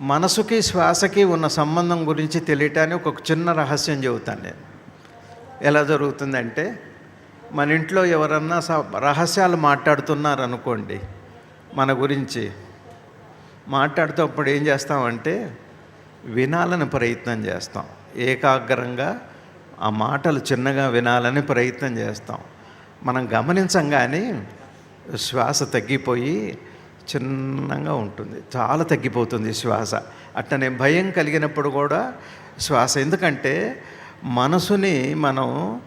మనసుకి శ్వాసకి ఉన్న సంబంధం గురించి తెలియటానికి ఒక చిన్న రహస్యం చెబుతాను నేను. ఎలా జరుగుతుందంటే మన ఇంట్లో ఎవరన్నా స- రహస్యాలు మాట్లాడుతున్నారనుకోండి మన గురించి మాట్లాడుతూ ఏం చేస్తామంటే వినాలని ప్రయత్నం చేస్తాం. ఏకాగ్రంగా ఆ మాటలు చిన్నగా వినాలని ప్రయత్నం చేస్తాం. మనం గమనించం కానీ శ్వాస తగ్గిపోయి చిన్నగా ఉంటుంది. చాలా తగ్గిపోతుంది శ్వాస. అట్లనే భయం కలిగినప్పుడు కూడా శ్వాస. ఎందుకంటే మనసుని మనం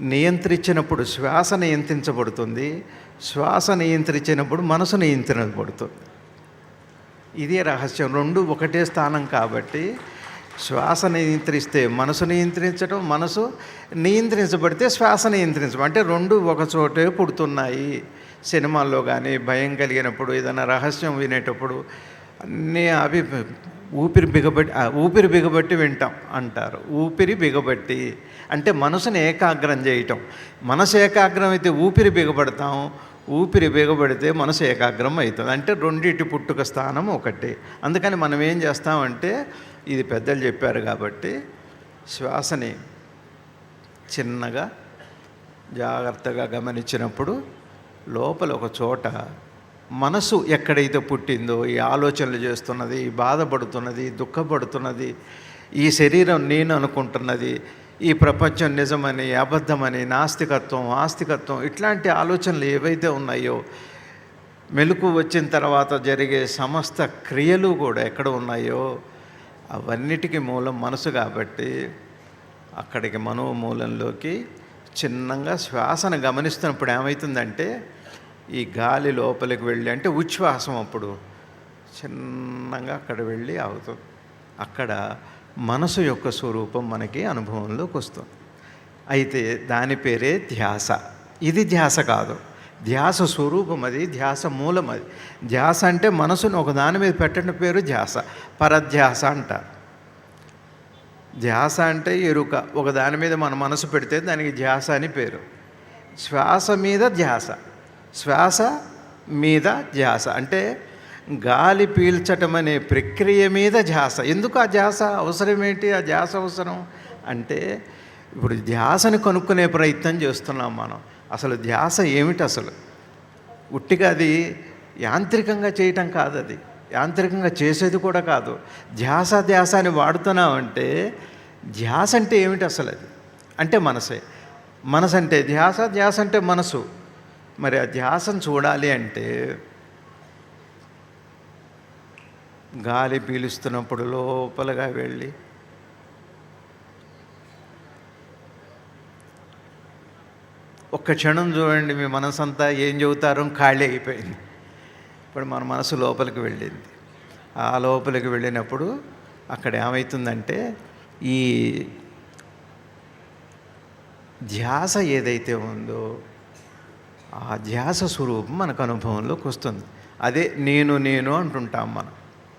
నియంత్రించినప్పుడు శ్వాస నియంత్రించబడుతుంది. శ్వాస నియంత్రించినప్పుడు మనసు నియంత్రించబడుతుంది. ఇదే రహస్యం. రెండు ఒకటే స్థానం కాబట్టి శ్వాస నియంత్రిస్తే మనసు నియంత్రించడం మనసు నియంత్రించబడితే శ్వాస నియంత్రించడం అంటే రెండు ఒక చోటే పుడుతున్నాయి. సినిమాల్లో కానీ భయం కలిగినప్పుడు ఏదైనా రహస్యం వినేటప్పుడు అన్నీ అవి ఊపిరి బిగబట్టి ఊపిరి బిగబట్టి వింటాం అంటారు. ఊపిరి బిగబట్టి అంటే మనసుని ఏకాగ్రం చేయటం. మనసు ఏకాగ్రం అయితే ఊపిరి బిగబడతాం ఊపిరి బిగబడితే మనసు ఏకాగ్రం అవుతుంది. అంటే రెండింటి పుట్టుక స్థానం ఒకటి. అందుకని మనం ఏం చేస్తామంటే ఇది పెద్దలు చెప్పారు కాబట్టి శ్వాసని చిన్నగా జాగ్రత్తగా గమనించినప్పుడు లోపల ఒక చోట మనసు ఎక్కడైతే పుట్టిందో ఈ ఆలోచనలు చేస్తున్నది ఈ బాధపడుతున్నది దుఃఖపడుతున్నది ఈ శరీరం నేను అనుకుంటున్నది ఈ ప్రపంచం నిజమని అబద్ధమని నాస్తికత్వం ఆస్తికత్వం ఇట్లాంటి ఆలోచనలు ఏవైతే ఉన్నాయో మెలకు వచ్చిన తర్వాత జరిగే సమస్త క్రియలు కూడా ఎక్కడ ఉన్నాయో అవన్నిటికీ మూలం మనసు కాబట్టి అక్కడికి మనోమూలంలోకి చిన్నగా శ్వాసను గమనిస్తున్నప్పుడు ఏమవుతుందంటే ఈ గాలి లోపలికి వెళ్ళి అంటే ఉచ్ఛ్వాసం అప్పుడు చిన్నగా అక్కడ వెళ్ళి అవుతుంది అక్కడ మనసు యొక్క స్వరూపం మనకి అనుభవంలోకి వస్తుంది. అయితే దాని పేరే ధ్యాస. ఇది ధ్యాస కాదు. ధ్యాస స్వరూపం అది ధ్యాస మూలం అది. ధ్యాస అంటే మనసును ఒక దాని మీద పెట్టిన పేరు ధ్యాస. పరధ్యాస అంటారు. ధ్యాస అంటే ఎరుక. ఒక దాని మీద మన మనసు పెడితే దానికి ధ్యాస అని పేరు. శ్వాస మీద ధ్యాస. శ్వాస మీద ధ్యాస. అంటే గాలి పీల్చటం అనే ప్రక్రియ మీద ధ్యాస. ఎందుకు ఆ ధ్యాస? అవసరం ఏంటి? ఆ ధ్యాస అవసరం? అంటే ఇప్పుడు ధ్యాసని కనుక్కునే ప్రయత్నం చేస్తున్నాం మనం. అసలు ధ్యాస ఏమిటి అసలు? ఉట్టిగా అది యాంత్రికంగా చేయటం కాదు అది యాంత్రికంగా చేసేది కూడా కాదు. ధ్యాస ధ్యాస అని వాడుతున్నామంటే ధ్యాస అంటే ఏమిటి అసలు అది? అంటే మనసే. మనసు అంటే ధ్యాస ధ్యాస అంటే మనసు. మరి ఆ ధ్యాసను చూడాలి అంటే గాలి పీలుస్తున్నప్పుడు లోపలగా వెళ్ళి ఒక్క క్షణం చూడండి మీ మనసంతా ఏం చెబుతారో ఖాళీ అయిపోయింది. ఇప్పుడు మన మనసు లోపలికి వెళ్ళింది. ఆ లోపలికి వెళ్ళినప్పుడు అక్కడ ఏమవుతుందంటే ఈ ధ్యాస ఏదైతే ఉందో ఆ ధ్యాస స్వరూపం మనకు అనుభవంలోకి వస్తుంది. అదే నేను నేను అంటుంటాం మనం.